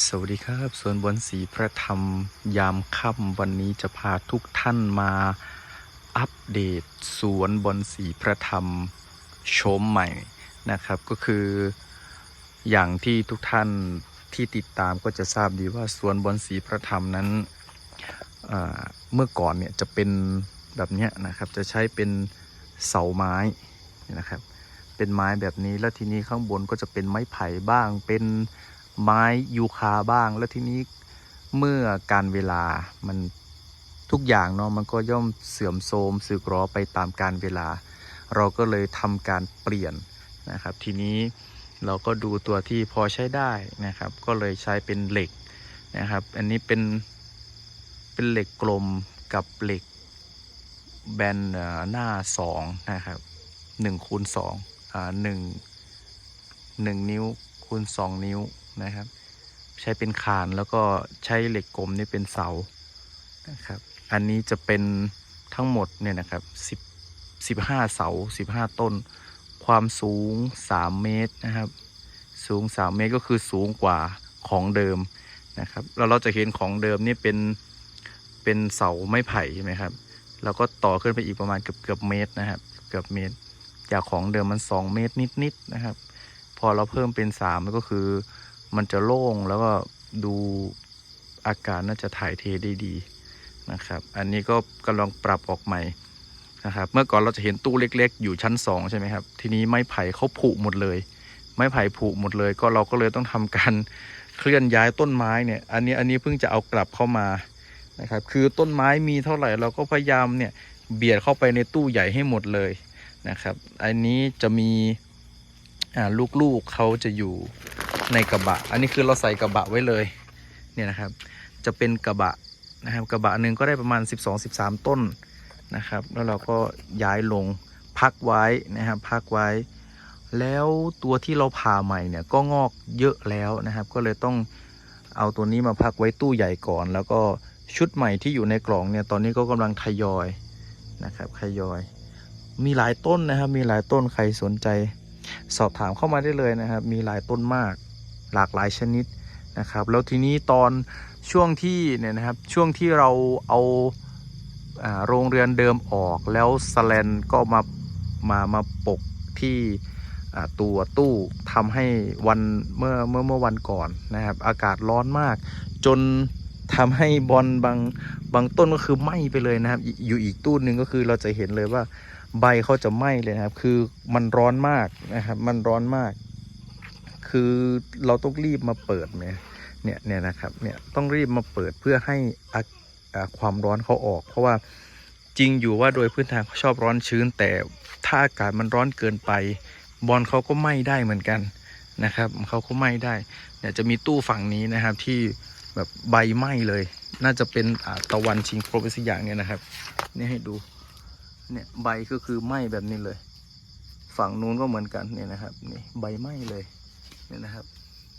สวัสดีครับ สวนบนสีพระธรรมยามค่ำวันนี้จะพาทุกท่านมาอัปเดตสวนบนสีพระธรรมโฉมใหม่นะครับ ก็คืออย่างที่ทุกท่านที่ติดตามก็จะทราบดีว่าสวนบนสีพระธรรมนั้นเมื่อก่อนเนี่ยจะเป็นแบบนี้นะครับ จะใช้เป็นเสาไม้นะครับ เป็นไม้แบบนี้แล้วทีนี้ข้างบนก็จะเป็นไม้ไผ่บ้างเป็น ไม้ยูคาบ้าง แล้วทีนี้เมื่อการเวลามันทุกอย่างเนาะมันก็ย่อมเสื่อมโทรมสึกหรอไปตามการเวลา เราก็เลยทำการเปลี่ยนนะครับ ทีนี้เราก็ดูตัวที่พอใช้ได้นะครับ ก็เลยใช้เป็นเหล็กนะครับ อันนี้เป็นเป็นเหล็กกลมกับเหล็กแบนหน้าสองนะครับหนึ่งคูณสองอ่าหนึ่งหนึ่งนิ้วคูณสองนิ้ว นะครับ ใช้เป็นคานแล้วก็ใช้เหล็กกลมนี่เป็นเสานะครับ อันนี้จะเป็นทั้งหมดเนี่ยนะครับสิบสิบห้าเสาสิบห้าต้น ความสูงสามเมตรนะครับ สูงสามเมตรก็คือสูงกว่าของเดิมนะครับแล้วเราจะเห็นของเดิมนี่เป็นเป็นเสาไม้ไผ่ใช่ไหมครับแล้วก็ต่อขึ้นไปอีกประมาณเกือบเกือบเมตรนะครับ เกือบเมตร จากของเดิมมัน 2 เมตรนิดๆนะครับ พอเราเพิ่มเป็น 3 ก็คือ มันจะโล่งแล้วก็ดูอากาศน่าจะถ่ายเทได้ดีนะครับ อันนี้ก็กำลังปรับออกใหม่นะครับ เมื่อก่อนเราจะเห็นตู้เล็ก ๆ อยู่ชั้น 2 ใช่ไหมครับ ทีนี้ไม้ไผ่เขาผุหมดเลย ไม้ไผ่ผุหมดเลย ก็เราก็เลยต้องทำการเคลื่อนย้ายต้นไม้เนี่ย อันนี้อันนี้เพิ่งจะเอากลับเข้ามานะครับ คือต้นไม้มีเท่าไหร่เราก็พยายามเนี่ยเบียดเข้าไปในตู้ใหญ่ให้หมดเลยนะครับ อันนี้จะมี ลูกๆเขาจะอยู่ในกระบะ อันนี้คือเราใส่กระบะไว้เลยเนี่ยนะครับ จะเป็นกระบะนะครับกระบะหนึ่งก็ได้ประมาณ 12-13 ต้นนะครับ แล้วเราก็ย้ายลงพักไว้นะครับพักไว้ แล้วตัวที่เราผ่าใหม่เนี่ยก็งอกเยอะแล้วนะครับ ก็เลยต้องเอาตัวนี้มาพักไว้ตู้ใหญ่ก่อน แล้วก็ชุดใหม่ที่อยู่ในกล่องเนี่ยตอนนี้ก็กำลังทยอยนะครับทยอย มีหลายต้นนะครับ มีหลายต้นใครสนใจ สอบถามเข้ามาได้เลยนะครับ มีหลายต้นมากหลากหลายชนิดนะครับ แล้วทีนี้ตอนช่วงที่เนี่ยนะครับช่วงที่เราเอาโรงเรือนเดิมออกแล้วสแลนก็มามามาปกที่ตัวตู้ทำให้วันเมื่อเมื่อเมื่อวันก่อนนะครับ อากาศร้อนมาก จนทำให้บอลบางบางต้นก็คือไหม้ไปเลยนะครับอีอยู่อีกตู้หนึ่งก็คือเราจะเห็นเลยว่า ใบเขาจะไหม้เลยนะครับ คือมันร้อนมากนะครับ มันร้อนมาก คือเราต้องรีบมาเปิดเนี่ยเนี่ยเนี่ยนะครับ เนี่ยต้องรีบมาเปิดเพื่อให้อาอ่าความร้อนเขาออก เพราะว่าจริงอยู่ว่าโดยพื้นฐานเขาชอบร้อนชื้น แต่ถ้าอากาศมันร้อนเกินไป บอลเขาก็ไหม้ได้เหมือนกันนะครับเขาก็ไหม้ได้เนี่ยจะมีตู้ฝั่งนี้นะครับที่แบบใบไหม้เลย น่าจะเป็นตะวันชิงโปรไปสักอย่างเนี่ยนะครับ นี่ให้ดู เนี่ยใบก็คือไหม้แบบนี้เลย ฝั่งนู้นก็เหมือนกันเนี่ยนะครับนี่ใบไหม้เลยเนี่ยนะครับ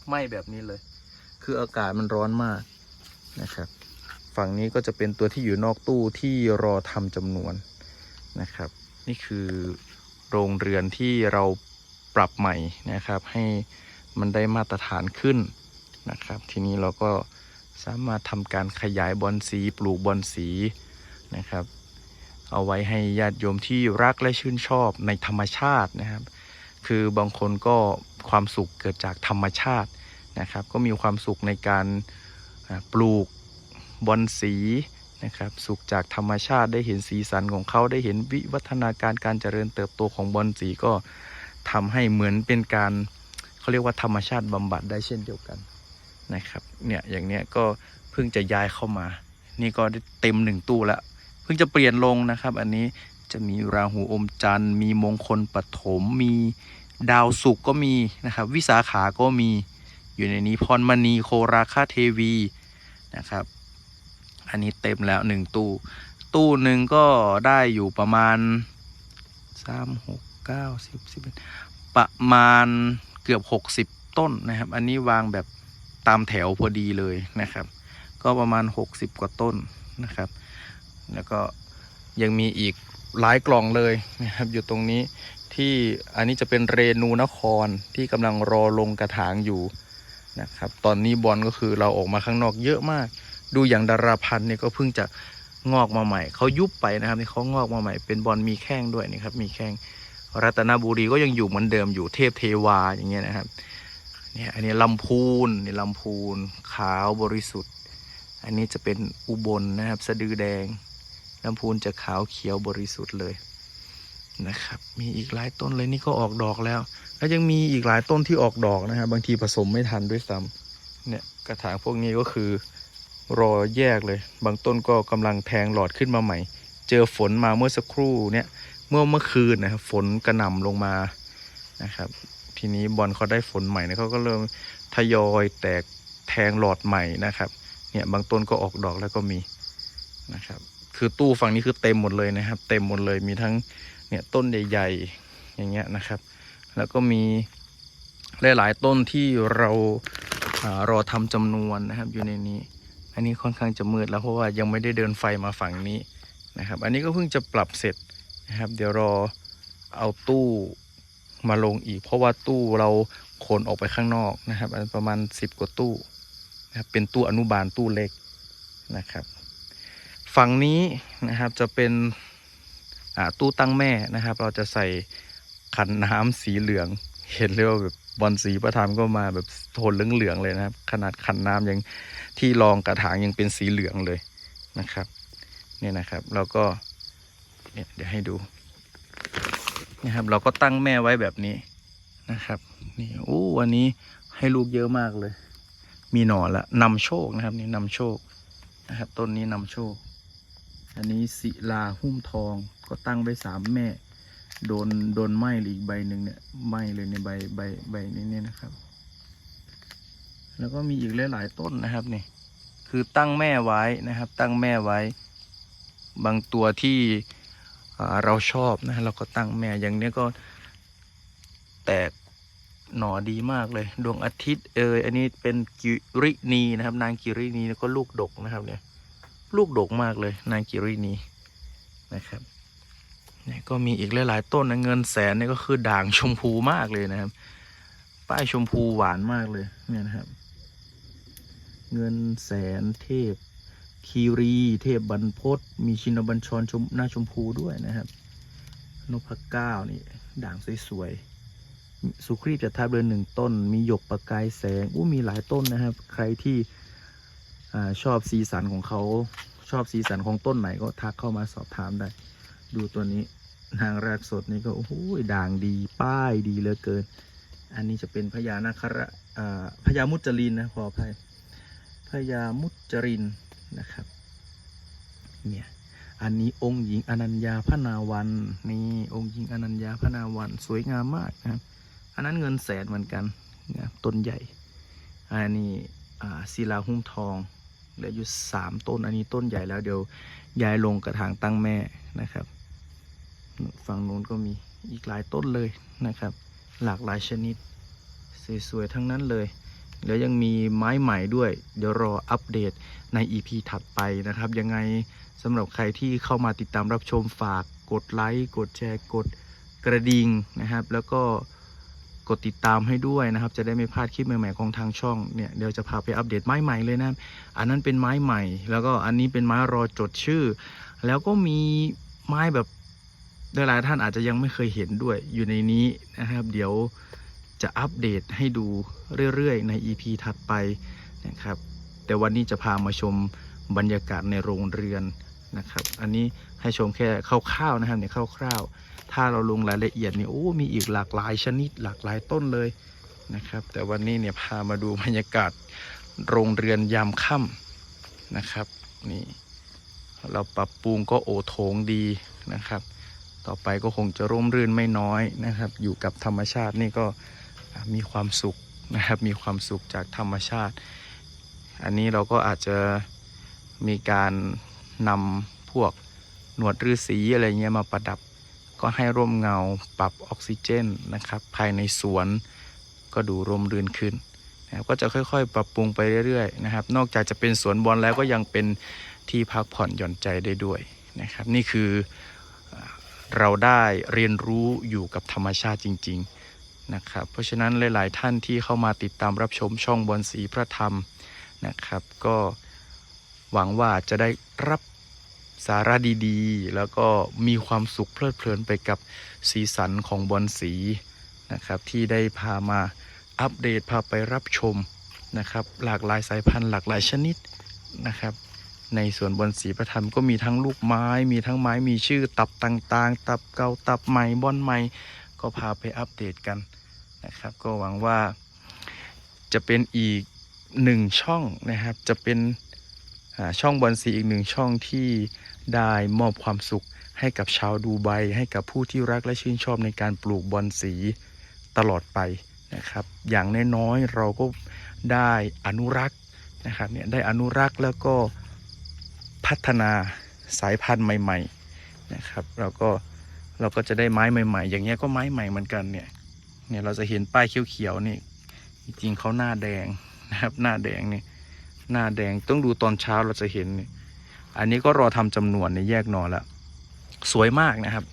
ไหม้แบบนี้เลย คืออากาศมันร้อนมากนะครับ ฝั่งนี้ก็จะเป็นตัวที่อยู่นอกตู้ที่รอทำจำนวนนะครับ นี่คือโรงเรือนที่เราปรับใหม่นะครับ ให้มันได้มาตรฐานขึ้นนะครับ ทีนี้เราก็สามารถทำการขยายบอนสีปลูกบอนสีนะครับ เอาไว้ให้ญาติโยมที่รักและชื่นชอบในธรรมชาตินะครับ คือบางคนก็ความสุขเกิดจากธรรมชาตินะครับ ก็มีความสุขในการปลูกบอนสีนะครับ สุขจากธรรมชาติได้เห็นสีสันของเขาได้เห็นวิวัฒนาการการเจริญเติบโตของบอนสีก็ทำให้เหมือนเป็นการเขาเรียกว่าธรรมชาติบำบัดได้เช่นเดียวกันนะครับ เนี่ยอย่างเนี้ยก็เพิ่งจะย้ายเข้ามา นี่ก็เต็มหนึ่งตู้แล้ว เพิ่งจะเปลี่ยนลงนะครับ อันนี้จะมีราหูอมจันทร์มีมงคลปฐมมีดาวศุกร์ก็มีนะครับ วิสาขาก็มีอยู่ในนี้พรมณีโคราคาเทวีนะครับ อันนี้เต็มแล้วหนึ่งตู้ ตู้หนึ่งก็ได้อยู่ประมาณสามหกเก้าสิบสิบเอ็ดประมาณเกือบหกสิบต้นนะครับ อันนี้วางแบบตามแถวพอดีเลยนะครับ ก็ประมาณหกสิบกว่าต้นนะครับ แล้วก็ยังมีอีกหลายกล่องเลยนะครับอยู่ตรงนี้ที่อันนี้จะเป็นเรนูนครที่กำลังรอลงกระถางอยู่นะครับตอนนี้บอลก็คือเราออกมาข้างนอกเยอะมาก ดูอย่างดาราพันธ์เนี่ยก็เพิ่งจะงอกมาใหม่เขายุบไปนะครับนี่เขางอกมาใหม่ เป็นบอลมีแข้งด้วยนี่ครับมีแข้งรัตนบุรีก็ยังอยู่เหมือนเดิมอยู่เทพเทวาอย่างเงี้ยนะครับเนี่ยอันนี้ลำพูนนี่ลำพูนขาวบริสุทธิ์ อันนี้จะเป็นอุบลนะครับ สะดือแดง ลำพูนจะขาวเขียวบริสุทธิ์เลยนะครับ มีอีกหลายต้นเลยนี่ก็ออกดอกแล้ว แล้วยังมีอีกหลายต้นที่ออกดอกนะครับบางทีผสมไม่ทันด้วยซ้ำเนี่ยกระถางพวกนี้ก็คือรอแยกเลย บางต้นก็กำลังแทงหลอดขึ้นมาใหม่ เจอฝนมาเมื่อสักครู่เนี่ยเมื่อเมื่อคืนนะครับฝนกระหน่ำลงมานะครับ ทีนี้บอลเขาได้ฝนใหม่นะเขาก็เริ่มทยอยแตกแทงหลอดใหม่นะครับ เนี่ยบางต้นก็ออกดอกแล้วก็มีนะครับ คือตู้ฝั่งนี้คือเต็มหมดเลยนะครับ เต็มหมดเลยมีทั้งเนี่ยต้นใหญ่ๆอย่างเงี้ยนะครับ แล้วก็มีหลายๆต้นที่เราอารอทำจำนวนนะครับอยู่ในนี้ อันนี้ค่อนข้างจะมืดแล้วเพราะว่ายังไม่ได้เดินไฟมาฝั่งนี้นะครับ อันนี้ก็เพิ่งจะปรับเสร็จนะครับ เดี๋ยวรอเอาตู้มาลงอีก เพราะว่าตู้เราขนออกไปข้างนอกนะครับประมาณ 10 กว่าตู้นะครับเป็นตู้อนุบาลตู้เล็กนะครับ ฝั่งนี้นะครับจะเป็นตู้ตั้งแม่นะครับ เราจะใส่ขันน้ำสีเหลือง เห็นเลยว่าแบบบอลสีประทามก็มาแบบโทนเหลืองๆเลยนะครับ ขนาดขันน้ำยังที่รองกระถางยังเป็นสีเหลืองเลยนะครับเนี่ยนะครับเราก็เนี่ยเดี๋ยวให้ดูนะครับ เราก็ตั้งแม่ไว้แบบนี้นะครับนี่โอ้วันนี้ให้ลูกเยอะมากเลย มีหน่อละนำโชคนะครับ นี่นำโชคนะครับ ต้นนี้นำโชค อันนี้ศิลาหุ้มทองก็ตั้งไว้สามแม่ โดนโดนไหม้อีกใบหนึ่งเนี่ยไหม้เลยในใบใบใบนี้เนี่ยนะครับ แล้วก็มีอีกหลายๆต้นนะครับนี่คือตั้งแม่ไว้นะครับ ตั้งแม่ไว้ บางตัวที่เราชอบนะเราก็ตั้งแม่อย่างนี้ก็แตกหน่อดีมากเลย ดวงอาทิตย์เอยอันนี้เป็นกิรินีนะครับ นางกิรินีแล้วก็ลูกดกนะครับเนี่ย ลูกดกมากเลยนางกิรินีนะครับเนี่ยก็มีอีกหลายๆต้นนะเงินแสนนี่ก็คือด่างชมพูมากเลยนะครับ ป้ายชมพูหวานมากเลยเนี่ยนะครับ เงินแสนเทพคีรีเทพบรรพตมีชินบัญชรชมหน้าชมพูด้วยนะครับนพเก้านี่ด่างสวยๆสุครีบจะทับเรือนหนึ่งต้น มีหยกประกายแสงอู้มีหลายต้นนะครับ ใครที่ อชอบสีสันของเขาชอบสีสันของต้นไหนก็ทักเข้ามาสอบถามได้ ดูตัวนี้นางแรกสดนี่ก็โอ้โหด่างดีป้ายดีเหลือเกิน อันนี้จะเป็นพญานาคระอ่าพญามุจลินนะขออภัยพญามุจรินนะครับเนี่ยอันนี้องค์หญิงอนัญญาพนาวันนี่องค์หญิงอนัญญาพนาวันสวยงามมากนะอันนั้นเงินแสนเหมือนกันนะต้นใหญ่อันนี้ศิลาหุ้มทอง เหลืออยู่สามต้นอันนี้ต้นใหญ่แล้วเดี๋ยวย้ายลงกระถางตั้งแม่นะครับฝั่งนู้นก็มีอีกหลายต้นเลยนะครับ หลากหลายชนิด สวยๆทั้งนั้นเลยแล้วยังมีไม้ใหม่ด้วย เดี๋ยวรออัปเดตใน EP ถัดไปนะครับ ยังไงสำหรับใครที่เข้ามาติดตามรับชมฝากกดไลค์ กดแชร์ กดกระดิ่งนะครับ แล้วก็ กดติดตามให้ด้วยนะครับ จะได้ไม่พลาดคลิปใหม่ๆของทางช่องเนี่ยเดี๋ยวจะพาไปอัปเดตไม้ใหม่เลยนะอันนั้นเป็นไม้ใหม่ แล้วก็อันนี้เป็นไม้รอจดชื่อ แล้วก็มีไม้แบบหลายๆท่านอาจจะยังไม่เคยเห็นด้วยอยู่ในนี้นะครับ เดี๋ยวจะอัปเดตให้ดูเรื่อยๆ ใน EP ถัดไปนะครับ แต่วันนี้จะพามาชมบรรยากาศในโรงเรือนนะครับ อันนี้ให้ชมแค่คร่าวๆนะครับเนี่ยคร่าวๆ ถ้าเราลงรายละเอียดนี่โอ้มีอีกหลากหลายชนิดหลากหลายต้นเลยนะครับ แต่วันนี้เนี่ยพามาดูบรรยากาศโรงเรือนยามค่ำนะครับนี่เราปรับปรุงก็โอโถงดีนะครับ ต่อไปก็คงจะร่มรื่นไม่น้อยนะครับ อยู่กับธรรมชาตินี่ก็มีความสุขนะครับ มีความสุขจากธรรมชาติ อันนี้เราก็อาจจะมีการนำพวกหนวดฤาษีอะไรเงี้ยมาประดับ ก็ให้ร่มเงาปรับออกซิเจนนะครับ ภายในสวนก็ดูร่มรื่นขึ้นนะครับก็จะค่อยๆ ปรับปรุงไปเรื่อยๆนะครับ นอกจากจะเป็นสวนบอลแล้วก็ยังเป็นที่พักผ่อนหย่อนใจได้ด้วยนะครับ นี่คือเอ่อเราได้เรียนรู้อยู่กับธรรมชาติจริง ๆนะครับ เพราะฉะนั้นหลาย ๆ ท่านที่เข้ามาติดตามรับชมช่องบอลสีพระธรรมนะครับ ก็หวังว่าจะได้รับ สาระดีๆ แล้วก็มีความสุขเพลิดเพลินไปกับสีสันของบอลสีนะครับ ที่ได้พามาอัปเดตพาไปรับชมนะครับ หลากหลายสายพันธุ์หลากหลายชนิดนะครับ ในสวนบอนสีประธรรมก็มีทั้งลูกไม้ มีทั้งไม้มีชื่อตับต่างๆ ตับเก่าตับใหม่บอนใหม่ก็พาไปอัปเดตกันนะครับ ก็หวังว่าจะเป็นอีกหนึ่งช่องนะครับ จะเป็นช่องบอนสีอีกหนึ่งช่องที่ ได้มอบความสุขให้กับชาวดูไบให้กับผู้ที่รักและชื่นชอบในการปลูกบอนสีตลอดไปนะครับ อย่างน้อยๆเราก็ได้อนุรักษ์นะครับเนี่ยได้อนุรักษ์แล้วก็พัฒนาสายพันธุ์ใหม่ๆนะครับเราก็เราก็จะได้ไม้ใหม่ ๆ อย่างเงี้ยก็ไม้ใหม่เหมือนกันเนี่ยเนี่ยเราจะเห็นป้ายเขียวๆนี่จริงๆเขาหน้าแดงนะครับหน้าแดงนี่หน้าแดงต้องดูตอนเช้าเราจะเห็นนี่ อันนี้ก็รอทำจำนวนในแยกหนอแล้วสวยมากนะครับ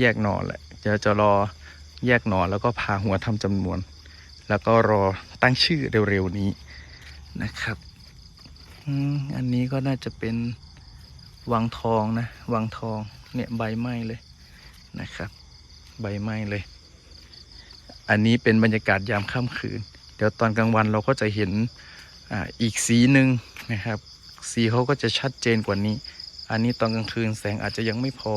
แยกหนอแหละจะจะรอแยกหนอแล้วก็พาหัวทำจำนวน แล้วก็รอตั้งชื่อเร็วๆนี้นะครับอันนี้ก็น่าจะเป็นวังทองนะวังทองเนี่ยใบไหม้เลยนะครับ ใบไหม้เลย อันนี้เป็นบรรยากาศยามค่ำคืน เดี๋ยวตอนกลางวันเราก็จะเห็นอ่าอีกสีหนึ่งนะครับ สีเขาก็จะชัดเจนกว่านี้ อันนี้ตอนกลางคืนแสงอาจจะยังไม่พอ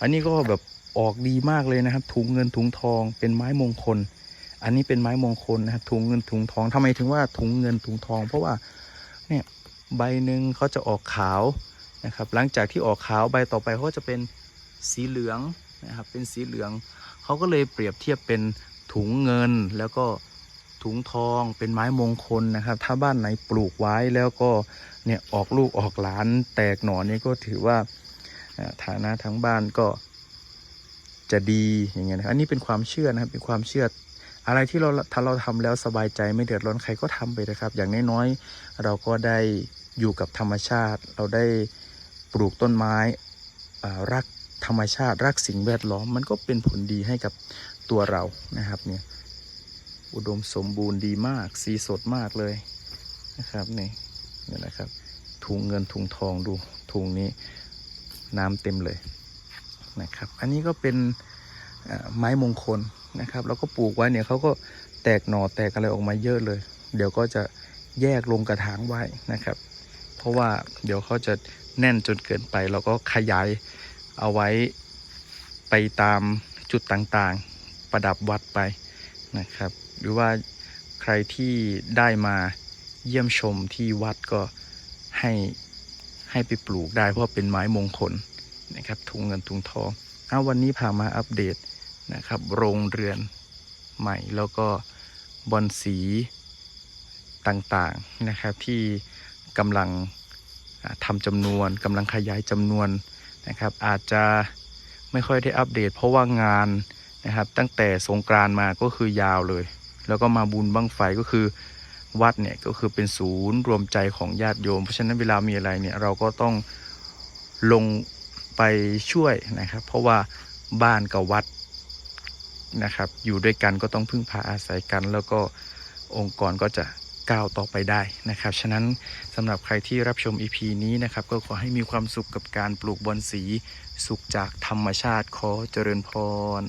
อันนี้ก็แบบออกดีมากเลยนะครับถุงเงินถุงทองเป็นไม้มงคล อันนี้เป็นไม้มงคลนะครับถุงเงินถุงทองทำไมถึงว่าถุงเงินถุงทอง เพราะว่าเนี่ยใบหนึ่งเขาจะออกขาวนะครับ หลังจากที่ออกขาวใบต่อไปเขาจะเป็นสีเหลืองนะครับเป็นสีเหลืองเขาก็เลยเปรียบเทียบเป็นถุงเงินแล้วก็ ถุงทองเป็นไม้มงคลนะครับ ถ้าบ้านไหนปลูกไว้แล้วก็เนี่ยออกลูกออกหลานแตกหน่อนี่ก็ถือว่าฐานะทั้งบ้านก็จะดีอย่างเงี้ยนะครับอันนี้เป็นความเชื่อนะครับเป็นความเชื่ออะไรที่เราถ้าเราทำแล้วสบายใจไม่เดือดร้อนใครก็ทำไปนะครับ อย่างน้อยๆเราก็ได้อยู่กับธรรมชาติ เราได้ปลูกต้นไม้รักธรรมชาติ รักสิ่งแวดล้อม มันก็เป็นผลดีให้กับตัวเรานะครับเนี่ย อุดมสมบูรณ์ดีมาก สีสดมากเลยนะครับนี่นี่นะครับ ถุงเงินถุงทองดูถุงนี้น้ำเต็มเลยนะครับ อันนี้ก็เป็นไม้มงคลนะครับ แล้วก็ปลูกไว้เนี่ยเขาก็แตกหน่อแตกอะไรออกมาเยอะเลย เดี๋ยวก็จะแยกลงกระถางไว้นะครับ เพราะว่าเดี๋ยวเขาจะแน่นจนเกินไป เราก็ขยายเอาไว้ไปตามจุดต่างๆ ประดับวัดไปนะครับ หรือว่าใครที่ได้มาเยี่ยมชมที่วัดก็ให้ให้ไปปลูกได้เพราะเป็นไม้มงคลนะครับถุงเงินถุงทองเอาวันนี้พามาอัปเดตนะครับ โรงเรือนใหม่แล้วก็บอนสีต่างๆนะครับที่กำลังทำจำนวนกำลังขยายจำนวนนะครับ อาจจะไม่ค่อยได้อัปเดต เพราะว่างานนะครับตั้งแต่สงกรานมาก็คือยาวเลย แล้วก็มาบุญบั้งไฟก็คือวัดเนี่ยก็คือเป็นศูนย์รวมใจของญาติโยม เพราะฉะนั้นเวลามีอะไรเนี่ยเราก็ต้องลงไปช่วยนะครับ เพราะว่าบ้านกับวัดนะครับ อยู่ด้วยกันก็ต้องพึ่งพาอาศัยกัน แล้วก็องค์กรก็จะก้าวต่อไปได้นะครับ ฉะนั้นสำหรับใครที่รับชม EP นี้นะครับ ก็ขอให้มีความสุขกับการปลูกบอนสี สุขจากธรรมชาติขอเจริญพร